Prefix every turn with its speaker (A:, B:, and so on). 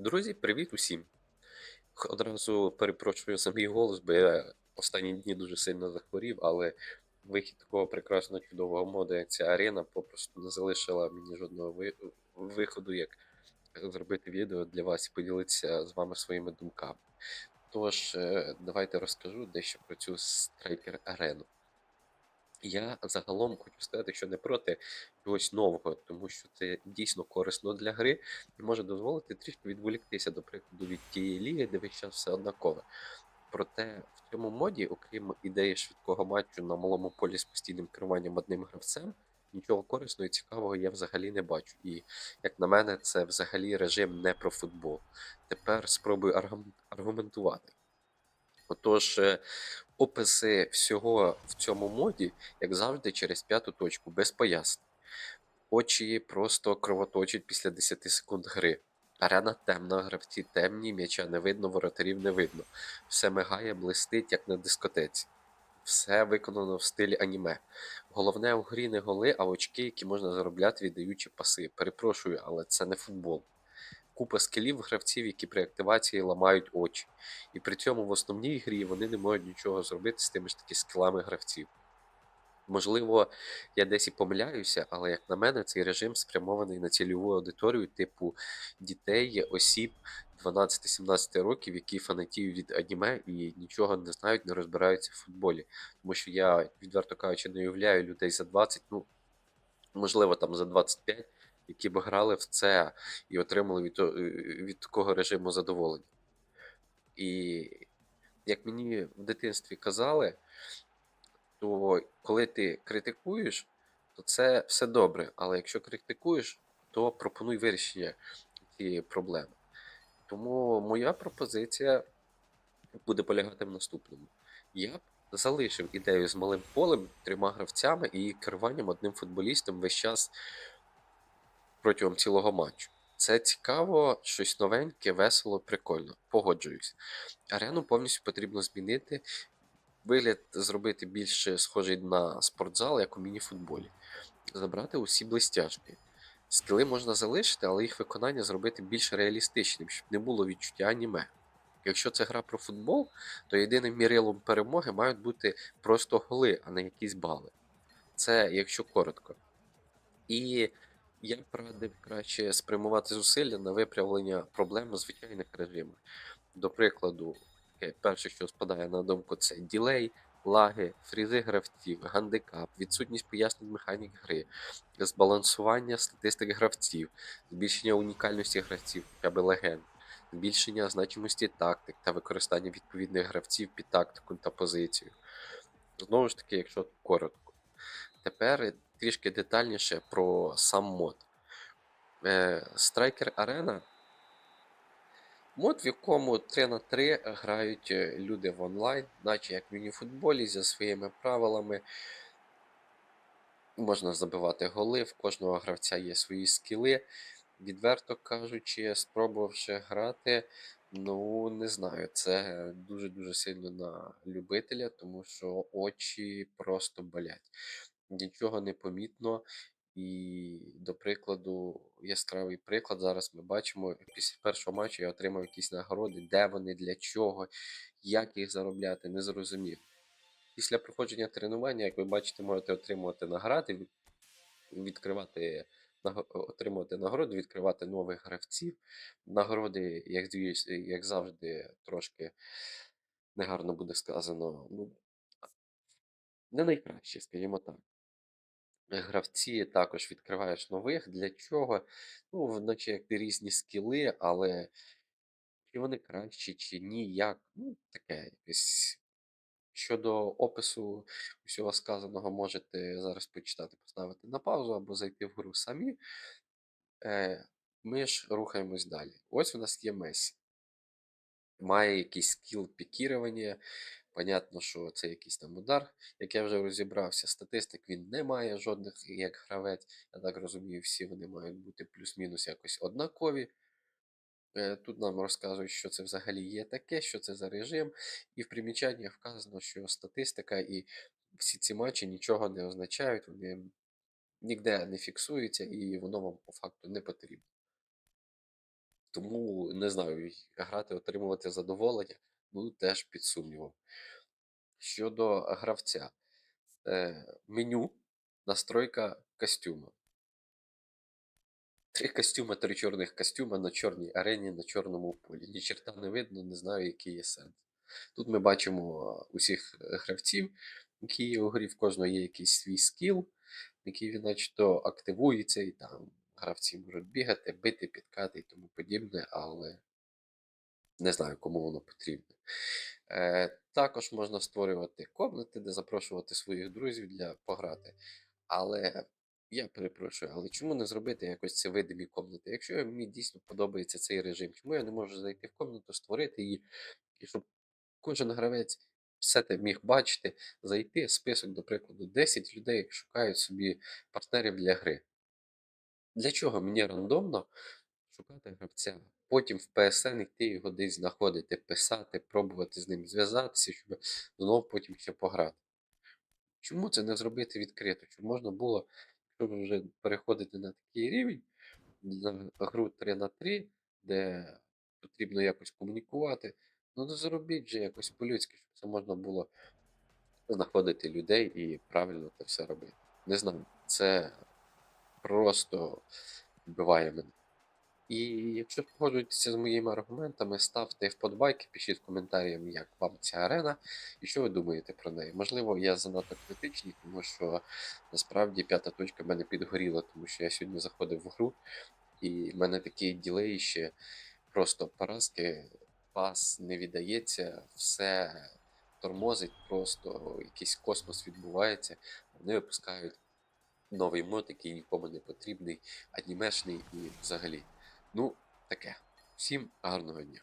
A: Друзі, привіт усім! Одразу перепрошую за мій голос, бо я останні дні дуже сильно захворів, але вихід такого прекрасного чудового моду, як ця арена, попросту не залишила мені жодного виходу, як зробити відео для вас і поділитися з вами своїми думками. Тож, е, давайте розкажу дещо про цю страйкер арену. Я загалом хочу сказати, що не проти чогось нового, тому що це дійсно корисно для гри і може дозволити трішки відволіктися, до прикладу, від тієї ліги, де весь час все однакове. Проте в цьому моді, окрім ідеї швидкого матчу на малому полі з постійним керуванням одним гравцем, нічого корисного і цікавого я взагалі не бачу. І, як на мене, це взагалі режим не про футбол. Тепер спробую аргум- аргументувати. Отож, е, описи всього в цьому моді, як завжди, через п'яту точку, без пояснень. Очі просто кровоточать після 10 секунд гри. Арена темна, гравці темні, м'яча не видно, воротарів не видно. Все мигає, блистить, як на дискотеці. Все виконано в стилі аніме. Головне у грі не голи, а очки, які можна заробляти, віддаючи паси. Перепрошую, але це не футбол. Купа скілів гравців, які при активації ламають очі. І при цьому в основній грі вони не можуть нічого зробити з тими ж таки скілами гравців. Можливо, я десь і помиляюся, але як на мене, цей режим спрямований на цільову аудиторію типу дітей, осіб 12-17 років, які фанатіють від аніме і нічого не знають, не розбираються в футболі. Тому що я, відверто кажучи, не уявляю людей за 20, ну, можливо, там за 25, які б грали в це і отримали від, від такого режиму задоволення. І як мені в дитинстві казали, то коли ти критикуєш, то це все добре. Але якщо критикуєш, то пропонуй вирішення цієї проблеми. Тому моя пропозиція буде полягати в наступному. Я б залишив ідею з малим полем, трьома гравцями і керуванням одним футболістом весь час протягом цілого матчу. Це цікаво, щось новеньке, весело, прикольно. Погоджуюсь. Арену повністю потрібно змінити. Вигляд зробити більш схожий на спортзал, як у міні-футболі. Забрати усі блистяшки. Скіли можна залишити, але їх виконання зробити більш реалістичним, щоб не було відчуття аніме. Якщо це гра про футбол, то єдиним мірилом перемоги мають бути просто голи, а не якісь бали. Це якщо коротко. І я б радив краще спрямувати зусилля на виправлення проблем звичайних режимах. До прикладу, таке перше, що спадає на думку, це ділей, лаги, фрізи гравців, гандикап, відсутність пояснень механік гри, збалансування статистик гравців, збільшення унікальності гравців, хоча б легенд, збільшення значимості тактик та використання відповідних гравців під тактику та позицію. Знову ж таки, якщо коротко. Тепер трішки детальніше про сам мод. Е, Striker Arena мод, в якому 3 на 3 грають е, люди в онлайн, наче як в міні-футболі, за своїми правилами. Можна забивати голи, в кожного гравця є свої скіли. Відверто кажучи, спробувавши грати, ну не знаю, це дуже-дуже сильно на любителя, тому що очі просто болять. Нічого не помітно. І, до прикладу, яскравий приклад. Зараз ми бачимо, після першого матчу я отримав якісь нагороди, де вони, для чого, як їх заробляти, не зрозумів. Після проходження тренування, як ви бачите, можете отримувати награди, відкривати отримувати нагороди, відкривати нових гравців. Нагороди, як, як завжди, трошки негарно буде сказано. Ну, не найкраще, скажімо так. Гравці також відкриваєш нових. Для чого? Ну, наче як різні скіли, але чи вони кращі, чи ні, як. Ну, таке якесь. Щодо опису усього сказаного, можете зараз почитати, поставити на паузу або зайти в гру самі. Е, ми ж рухаємось далі. Ось у нас є Месі. Має якийсь скіл пікірування. Понятно, що це якийсь там удар, як я вже розібрався. Статистик він не має жодних як гравець. Я так розумію, всі вони мають бути плюс-мінус якось однакові. Е, Тут нам розказують, що це взагалі є таке, що це за режим. І в примічаннях вказано, що статистика і всі ці матчі нічого не означають, вони ніде не фіксуються, і воно вам по факту не потрібно. Тому не знаю, грати, отримувати задоволення, ну, теж під сумнівом. Щодо гравця, е, меню, настройка костюма. Три костюма, три чорних костюма на чорній арені, на чорному полі. Ні черта не видно, не знаю, який є сенс. Тут ми бачимо усіх е, гравців, які є у грі, в кожного є якийсь свій скіл, який він начебто активується, і там гравці можуть бігати, бити, підкати і тому подібне, але не знаю, кому воно потрібне. Е, також можна створювати комнати, де запрошувати своїх друзів для пограти. Але я перепрошую, але чому не зробити якось це видимі комнати? Якщо мені дійсно подобається цей режим, чому я не можу зайти в комнату, створити її, і щоб кожен гравець все те міг бачити, зайти, список, до прикладу, 10 людей шукають собі партнерів для гри. Для чого мені рандомно шукати гравця? Потім в PSN йти його десь знаходити, писати, пробувати з ним зв'язатися, щоб знову потім ще пограти. Чому це не зробити відкрито? Щоб можна було, якщо вже переходите на такий рівень, на гру 3 на 3, де потрібно якось комунікувати, ну то зробіть вже якось по-людськи, щоб це можна було знаходити людей і правильно це все робити. Не знаю, це просто вбиває мене. І якщо погоджуєтеся з моїми аргументами, ставте вподобайки, пишіть коментарям, як вам ця арена і що ви думаєте про неї. Можливо, я занадто критичний, тому що насправді п'ята точка мене підгоріла, тому що я сьогодні заходив в гру, і в мене такий ділей ще просто поразки, пас не віддається, все тормозить, просто якийсь космос відбувається. Вони випускають новий мод, який нікому не потрібний, анімешний і взагалі. Ну, таке. Всім гарного дня.